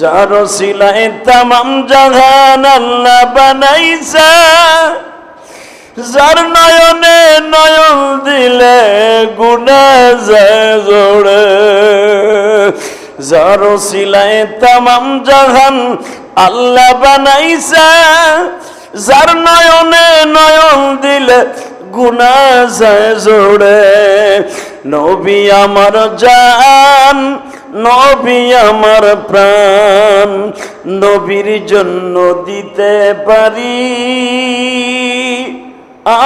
যার সিলাই তামাম জাহান আল্লাহ যার নয়নে নয়ন দিলে গুণা জোড়ে। যার সিলাই তামাম জাহান আল্লাহ বানাইছে, যার নয়নে নয়ন দিলে গুণা জোড়ে। নবী আমার জান নবী আমার প্রাণ, নবীর জন্য দিতে পারি।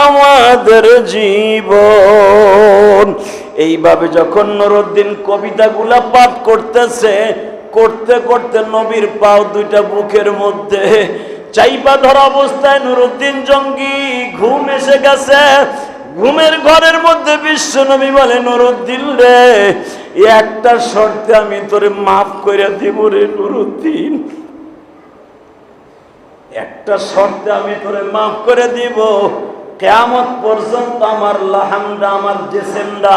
আমাদের জীবন। এইভাবে যখন নুরুদ্দিন কবিতাগুলা পাঠ করতেছে, করতে করতে নবীর পাও দুইটা বুকের মধ্যে চাইপা ধরা অবস্থায় নুরুদ্দিন জঙ্গি ঘুম এসে গেছে। ঘুমের ঘরের মধ্যে বিশ্ব নবী বলে, নুরুদ্দিন রে একটা শর্তে আমি তোরে মাফ করে দিব রে নুরুদ্দিন। একটা শর্তে আমি তোরে মাফ করে দিব। কেয়ামত পর্যন্ত আমার লাহামটা, আমার জেসেমটা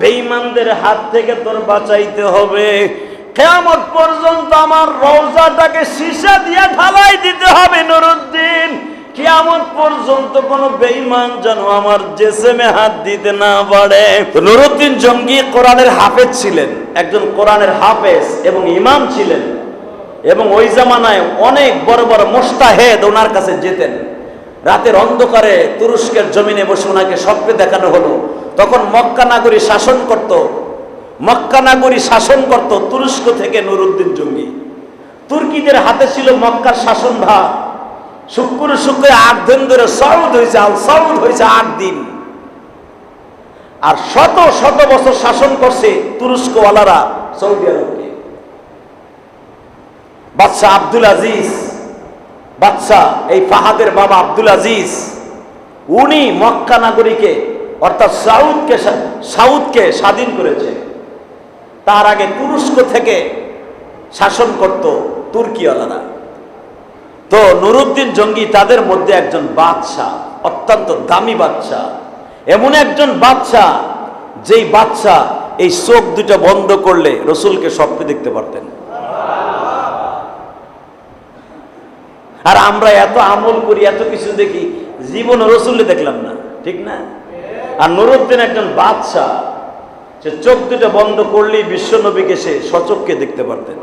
বেঈমানদের হাত থেকে তোর বাঁচাইতে হবে। কেয়ামত পর্যন্ত আমার রওজাটাকে সীসা দিয়ে ঢালাই দিতে হবে নুরুদ্দিন। কিয়ামত পর্যন্ত কোন বেঈমান যেন আমার জেসেমে হাত দিতে না পারে। নুরুদ্দিন জঙ্গি কোরআনের হাফেজ ছিলেন, একজন কোরআনের হাফেজ এবং ইমাম ছিলেন। এবং ওই জামানায় অনেক বড় বড় মোস্তাহেদ ওনার কাছে যেতেন। রাতের অন্ধকারে তুরস্কের জমিনে বসে ওনাকে স্বপ্নে দেখানো হলো। তখন মক্কা নাগরী শাসন করত। মক্কা নাগরী শাসন করত তুরস্ক থেকে নুরুদ্দিন জঙ্গি। তুর্কিদের হাতে ছিল মক্কার শাসন ভার শুক্র শুক্র আট দিন ধরে সৌদ হয়েছে আল সৌদ হয়েছে আট দিন। আর শত শত বছর শাসন করছে তুরস্কওয়ালারা সৌদি আরবকে। বাদশাহ আব্দুল আজিজ, বাদশাহ এই ফাহাদের বাবা আব্দুল আজিজ, উনি মক্কা নাগরীকে, অর্থাৎ সাউদকে সাউদকে স্বাধীন করেছে। তার আগে তুরস্ক থেকে শাসন করত তুর্কিওয়ালারা। তো নুরুদ্দিন জঙ্গি তাদের মধ্যে একজন বাদশাহ, অত্যন্ত দামি বাচ্চা এমন একজন বাদশাহ, যেই বাদশাহ এই চোখ দুটো বন্ধ করলে রসুলকে স্বপ্নে দেখতে পারতেন। আর আমরা এত আমল করি, এত কিছু দেখি, জীবন রসুলে দেখলাম না, ঠিক না? আর নুরুদ্দিন একজন বাদশাহ, সে চোখ দুটো বন্ধ করলেই বিশ্ব নবীকে সে সচককে দেখতে পারতেন।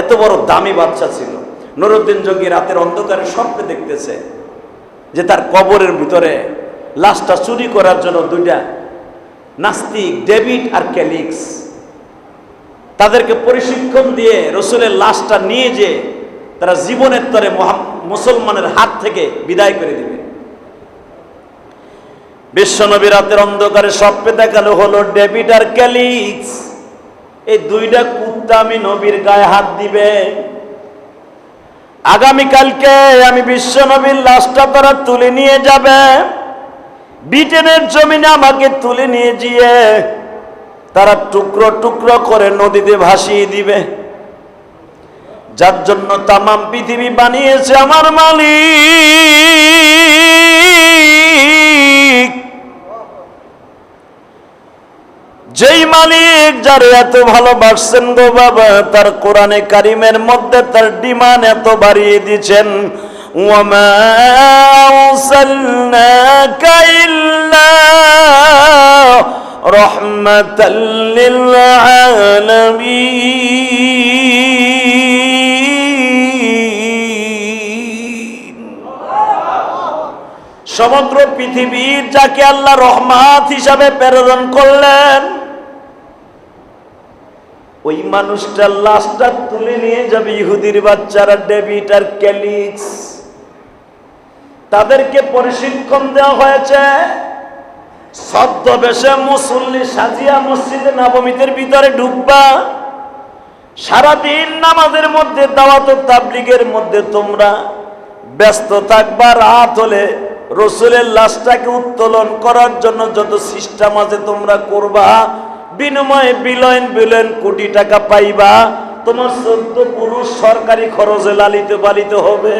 এত বড় দামি বাচ্চা ছিল। নুরুদ্দিন জঙ্গি রাতের অন্ধকারে স্বপ্নে দেখতেছে যে তার কবরের ভিতরে লাশটা চুরি করার জন্য দুইটা নাস্তিক, ডেভিড আর ক্যালিক্স। তাদেরকে প্রশিক্ষণ দিয়ে রসুলের লাশটা নিয়ে যে তারা জীবনের তরে মুসলমানের হাত থেকে বিদায় করে দিবে। বিশ্বনবী রাতের অন্ধকারে স্বপ্নে দেখানো হলো ডেভিড আর ক্যালিক্স। এই দুইটা কুত্তা আমি নবীর গায়ে হাত দিবে। আগামীকালকে আমি বিশ্ব নবীর লাশটা তারা তুলে নিয়ে যাবে। ব্রিটেনের জমিনে আমাকে তুলে নিয়ে গিয়ে তারা টুকরো টুকরো করে নদীতে ভাসিয়ে দিবে। যার জন্য তামাম পৃথিবী বানিয়েছে আমার মালিক। যেই মালিক যার এত ভালোবাসছেন গো বাবা, তার কোরআনে কারিমের মধ্যে তার ডিমান্ড এত বাড়িয়ে দিচ্ছেন সমগ্র পৃথিবীর যাকে আল্লাহ রহমাত হিসাবে প্রেরণ করলেন ওই মানুষটার লাশটা তুলে নিয়ে যাবে ইহুদির বাচ্চারা, ডেভিড আর ক্যালিক্স। তাদেরকে প্রশিক্ষণ দেওয়া হয়েছে। ছদ্মবেশে মুসল্লি সাজিয়া মসজিদে নবমীদের ভিতরে ঢুকবা। সারাদিন নামাজের মধ্যে, দাওয়াত তাবলিগের মধ্যে তোমরা ব্যস্ত থাকবা। রাত হলে রসুলের লাশটাকে উত্তোলন করার জন্য যত সিস্টেম আছে তোমরা করবা। বিনিময়ে বিলয়ন বিলয়ন কোটি টাকা পাইবা, তোমার চোদ্দ পুরুষ সরকারি খরচে লালিত পালিত হবে।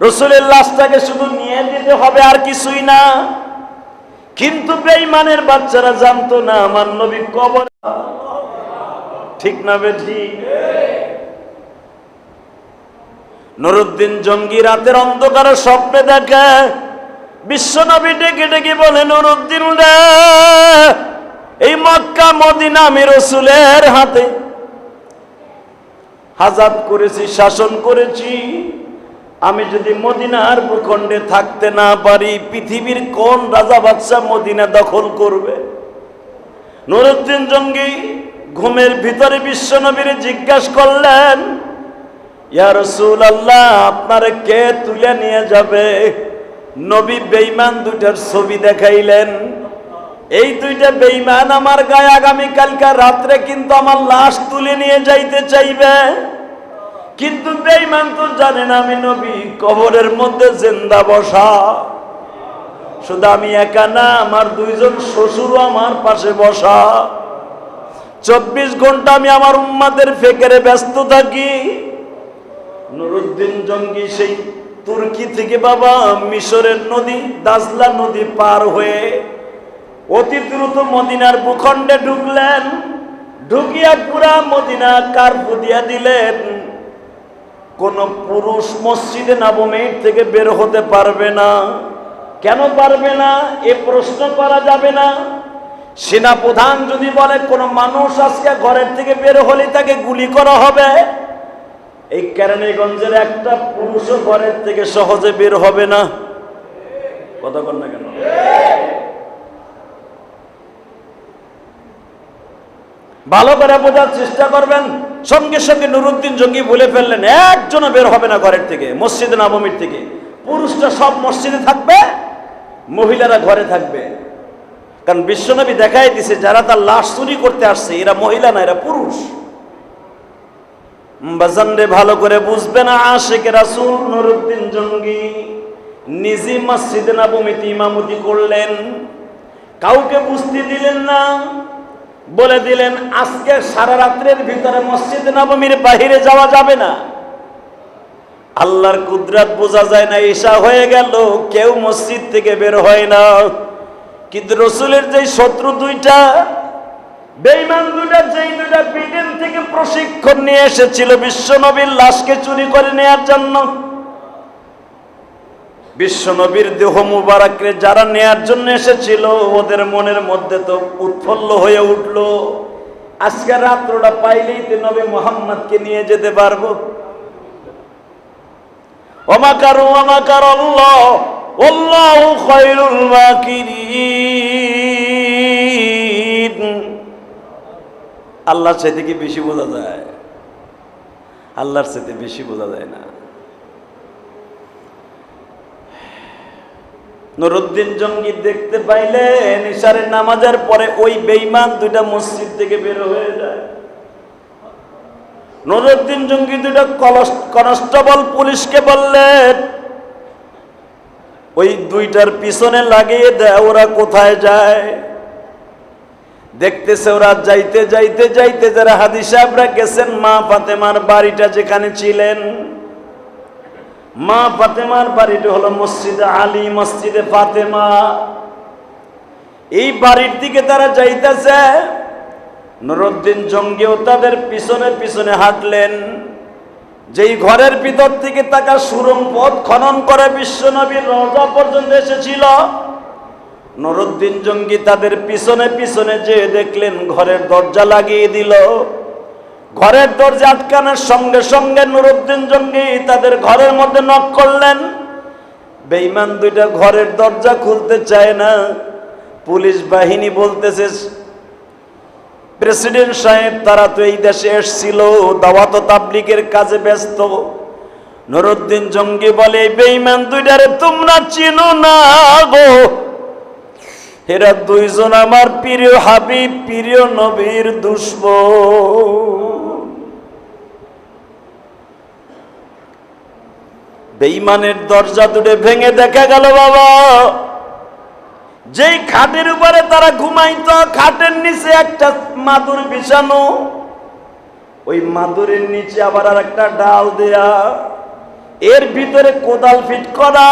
রসুলের লাশটাকে শুধু নিয়ে যেতে হবে আর কিছুই না। কিন্তু বেঈমানের বাচ্চারা জানতো না, আমার নবী কবর ঠিক না বেঠি। নুরুদ্দিন জঙ্গি রাতের অন্ধকারে স্বপ্নে দেখে বিশ্বনবী ডেকে ডেকে বলেন নুরুদ্দিন এই মক্কা মদিনা আমি রসুলের হাতে। হাজাত করেছি, শাসন করেছি। আমি যদি মদিনার ভূখণ্ডে থাকতে না পারি, পৃথিবীর কোন রাজা বাদশাহ মদিনা দখল করবে? নুরুদ্দিন জঙ্গি ঘুমের ভিতরে বিশ্বনবীর জিজ্ঞাসা করলেন, ইয়া রসুল আল্লাহ আপনারে কে তুলে নিয়ে যাবে? নবী বেঈমান দুইটার ছবি দেখাইলেন। এই দুইটা বেঈমান আমার গায়ে আগামী কালকা রাত্রে কিন্তু আমার লাশ তুলে নিয়ে যাইতে চাইবে। কিন্তু বেঈমান তো জানে না আমি নবী, কবরের মধ্যে জিন্দা বসা। শুধু আমি একা না, আমার দুইজন শ্বশুরও আমার পাশে বসা। চব্বিশ ঘণ্টা আমি আমার উম্মাদের ফেকেরে ব্যস্ত থাকি। নুরুদ্দিন জঙ্গি সেই তুর্কি থেকে বাবা মিশরের নদী, দাজলা নদী পার হয়ে অতি দ্রুত মদিনার ভূখণ্ডে ঢুকলেন। ঢুকিয়া পুরা মদিনা কার্পু দিয়া দিলেন। কোন পুরুষ মসজিদে নবমীর থেকে বের হতে পারবে না। কেন পারবে না? এ প্রশ্ন করা যাবে না। সেনা প্রধান যদি বলে, কোন মানুষ আজকে ঘরের থেকে বের হলে তাকে গুলি করা হবে? এই কেরানীগঞ্জের একটা পুরুষও ঘরের থেকে সহজে বের হবে না। কথা না কেন? ভালো করে বোঝার চেষ্টা করবেন। সঙ্গে সঙ্গে নুরুদ্দিন জঙ্গি বলে ফেললেন, একজনও বের হবে না ঘরের থেকে, মসজিদে নবমীর থেকে। পুরুষটা সব মসজিদে থাকবে, মহিলারা ঘরে থাকবে। কারণ বিশ্বনবী দেখাই দিছে, যারা তার লাশ চুরি করতে আসছে, এরা মহিলা না, এরা পুরুষ। বাজান রে ভালো করে বুঝবে না আশেখ রাসুল নুরুদ্দিন জঙ্গি। নিজে মসজিদে নবমীতে ইমামতি করলেন। কাউকে বুঝতে দিলেন না। বলে দিলেন, আজকে সারা রাত্রের ভিতরে মসজিদ নবমীর বাহিরে যাওয়া যাবে না। আল্লাহর কুদরাত বোঝা যায় না, ঈশা হয়ে গেল, কেউ মসজিদ থেকে বের হয় না। কিন্তু রসুলের যে শত্রু দুইটা বেইমান দুইটা, যেই দুইটা ব্রিটেন থেকে প্রশিক্ষণ নিয়ে এসেছিল, বিশ্বনবীর লাশকে চুরি করে নেয়ার জন্য। বিশ্বনবীর দেহ মুবারকরে যারা নেয়ার জন্য এসেছিল, ওদের মনের মধ্যে তো উৎফুল্ল হয়ে উঠল। আজকে রাত্রটা পাইলেই তো নবী মোহাম্মদকে নিয়ে যেতে পারব। ওমাকার ওমাকার আল্লাহ আল্লাহু খায়রুল মাকিরিন। আল্লাহর চাইতে কি বেশি বোঝা যায়? আল্লাহর চাইতে বেশি বোঝা যায় না। নুরুদ্দিন জঙ্গি দেখতে পাইলে নিশারের নামাজের পরে ওই বেইমান দুইটা মসজিদ থেকে বের হয়ে যায়। নুরুদ্দিন জঙ্গি দুইটা কনস্টেবল পুলিশকে বললেন ওই দুইটার পিছনে লাগিয়ে দেয় ওরা কোথায় যায়? দেখতেছে ওরা যাইতে যাইতে যাইতে যারা হাদি সাহেবরা গেছেন, মা ফাতেমার বাড়িটা যেখানে ছিলেন। মা ফাতেমার বাড়িটা হলো মসজিদে আলী, মসজিদে ফাতেমা। এই বাড়ির দিকে তারা যাইতেছে। নুরুদ্দিন জঙ্গিও তাদের পিছনে পিছনে হাঁটলেন। যেই ঘরের ভিতর থেকে তাকা সুরম পথ খনন করে বিশ্বনবীর রজা পর্যন্ত এসেছিল। নুরুদ্দিন জঙ্গি তাদের পিছনে পিছনে যে দেখলেন ঘরের দরজা লাগিয়ে দিল। ঘরের দরজা আটকানোর সঙ্গে সঙ্গে নুরুদ্দিন জঙ্গি তাদের ঘরের মধ্যে নক করলেন। বেইমান দুইটা ঘরের দরজা খুলতে চায় না। পুলিশ বাহিনী বলতেছে, প্রেসিডেন্ট সাহেব, তারা তো এই দেশে এসছিল, দাওয়াত তাবলিকের কাজে ব্যস্ত। নুরুদ্দিন জঙ্গি বলে বেইমান দুইটারে তোমরা চিনো না গো। এরা দুইজন আমার প্রিয় হাবিব, প্রিয় নবীর দুষ্প বেইমানের দরজা দুটে ভেঙে দেখা গেল বাবা। যেই খাটের উপরে তারা ঘুমাইত, খাটের নিচে একটা মাদুর বিছানো। ওই মাদুরের নিচে আবার আর একটা ডাল দেয়া। এর ভিতরে কোদাল ফিট করা।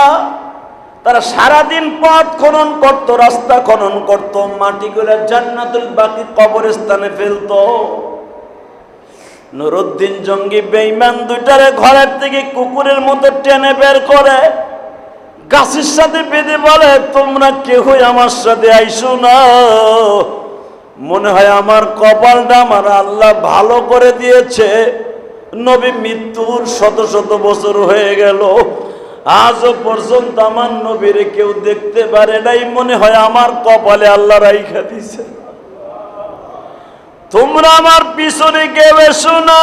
তারা সারাদিন পথ খনন করত, রাস্তা খনন করত, মাটিগুলো জান্নাতুল বাকি কবরস্থানে ফেলতো। নুরুদ্দিন জঙ্গি বেইমান দুইটারে ঘরের থেকে কুকুরের মতো টেনে বের করে, গাছের সাথে বেঁধে বলে, তোমরা কেউই আমার সাথে আইসো না। মনে হয় আমার কপালটা আমার আল্লাহ ভালো করে দিয়েছে। নবী মৃত্যুর শত শত বছর হয়ে গেল। আজও পর্যন্ত আমার নবীরে কেউ দেখতে পারে নাই, মনে হয় আমার কপালে আল্লাহ রাইখা দিছে তোমরা আমার পিছনে কেউ এসো না।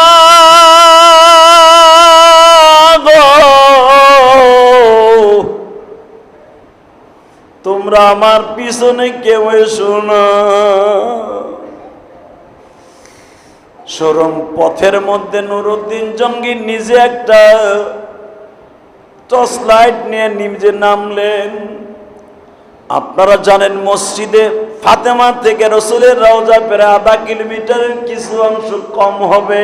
তোমরা আমার পিছনে কেউ এসো না সরম পথের মধ্যে নুরুদ্দিন জঙ্গি নিজে একটা টর্চ লাইট নিয়ে নিজে নামলেন। আপনারা জানেন মসজিদে ফাতেমা থেকে রসুলের রওজা প্রায় আধা কিলোমিটারের কিছু অংশ কম হবে।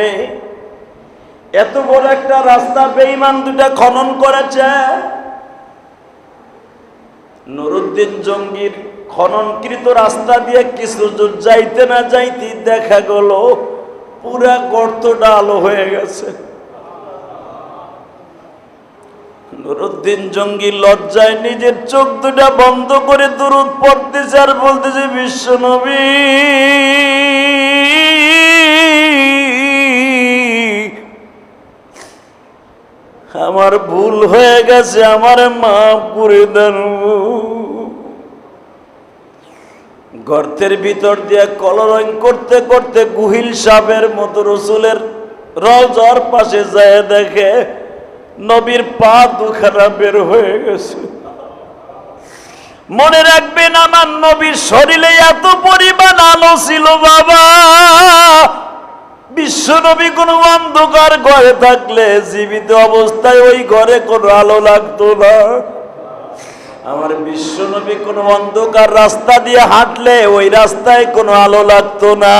এত বড় একটা রাস্তা বেইমান দুটা খনন করেছে। নুরুদ্দিন জঙ্গির খননকৃত রাস্তা দিয়ে কিছু যাইতে না যাইতে দেখা গেল, পুরা গর্তটা আলো হয়ে গেছে। নুরুদ্দিন জঙ্গি লজ্জায় নিজের চোখ দুটা বন্ধ করে দূরত পড়তেছে আর বলতেছে, বিশ্ব নবী। আমার ভুল হয়ে গেছে, আমার মা করে দেন। গর্তের ভিতর দিয়ে কলরং করতে করতে গুহিল সাপের মতো রসুলের রজার পাশে যায় দেখে নবীর পা দুখানা বের হয়ে গেছে। মনে রাখবেন, আমার নবীর শরীরে এত পরিমাণ আলো ছিল, বাবা। বিশ্ব নবী কোনো অন্ধকার ঘরে থাকলে জীবিত অবস্থায় ওই ঘরে কোনো আলো লাগতো না। আমার বিশ্ব নবী কোনো অন্ধকার রাস্তা দিয়ে হাঁটলে ওই রাস্তায় কোনো আলো লাগতো না।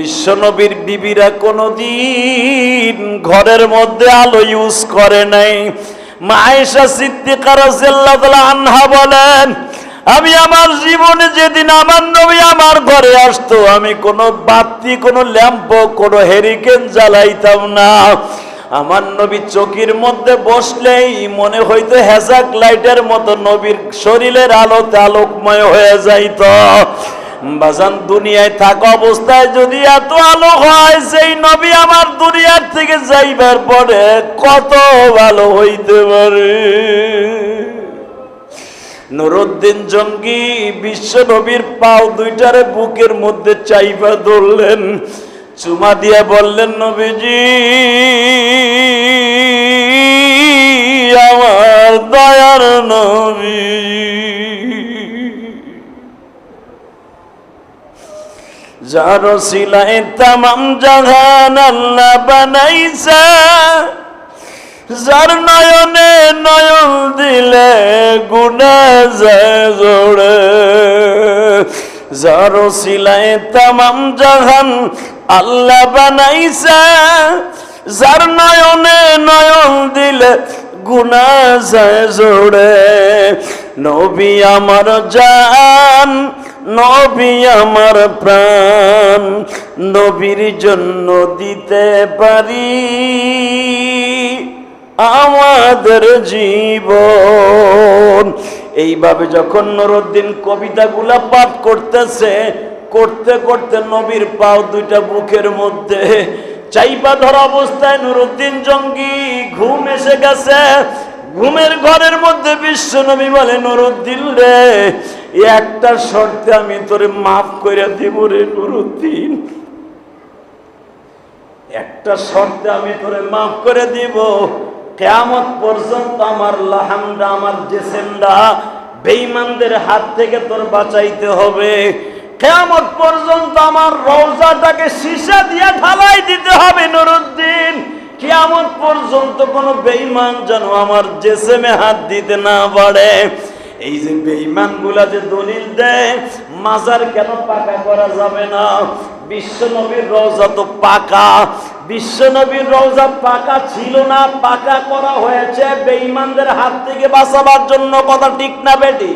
বিশ্ব নবীর বিবিরা কোনোদিন ঘরের মধ্যে আলো ইউজ করে নাই। মায়েশা সিদ্দিকা রাদিয়াল্লাহু তাআলা আনহা বলেন, আমি আমার জীবনে যেদিন আমার নবী আমার ঘরে আসতো, আমি কোনো বাতি, কোনো ল্যাম্প, কোনো হেরিকেন জ্বালাইতাম না। আমার নবী চকির মধ্যে বসলেই মনে হইতো হেজাক লাইটের মতো নবীর শরীরের আলোতে আলোকময় হয়ে যাইত। বাজান, দুনিয়ায় থাকা অবস্থায় যদি এত আলো হয় সেই নবী আমার দুনিয়ার থেকে যাইবার পরে কত ভালো হইতে পারে। নুরুদ্দিন জঙ্গি বিশ্ব নবীর পাও দুইটারে বুকের মধ্যে চাইবা ধরলেন, চুমা দিয়ে বললেন, নবীজি যার সিলাই তামাম জাহান আল্লাহ বানাইছে, যার নয়নে নয়ন দিলে গুণা যায় জোড়ে যার সিলাই তামাম জাহান আল্লাহ বানাইছে, যার নয়নে নয়ন দিলে গুণা যায় জোড়ে নবী আমার জান নবী আমার প্রাণ, নবীর জন্য দিতে পারি। আমাদের জীবন। এইভাবে যখন নুরুদ্দিন কবিতাগুলা পাঠ করতেছে, করতে করতে নবীর পাও দুইটা বুকের মধ্যে চাইপা ধরা অবস্থায় নুরুদ্দিন জঙ্গি ঘুম এসে গেছে। ঘুমের ঘরের মধ্যে বিশ্ব নবী বলে, নুরুদ্দিন রে একটা শর্তে আমি তোরে মাফ করে দিব রে নুরুদ্দিন। একটা শর্তে আমি তোরে মাফ করে দিব। কেয়ামত পর্যন্ত আমার লাহামটা আমার জেসেমটা বেইমানদের হাত থেকে তোর বাঁচাইতে হবে। কেয়ামত পর্যন্ত আমার রওজাটাকে সীসা দিয়ে ঢালাই দিতে হবে নুরুদ্দিন। কেয়ামত পর্যন্ত কোনো বেইমান যেন আমার জেসেমে হাত দিতে না পারে। এই যে বেঈমানগুলা যে দলিল দেয়, মাজার কেন পাকা করা যাবে না? বিশ্ব নবীর রওজা তো পাকা। বিশ্বনবীর রওজা পাকা ছিল না, পাকা করা হয়েছে। বেঈমানদের হাত থেকে বাঁচাবার জন্য কথা ঠিক না, বেটি?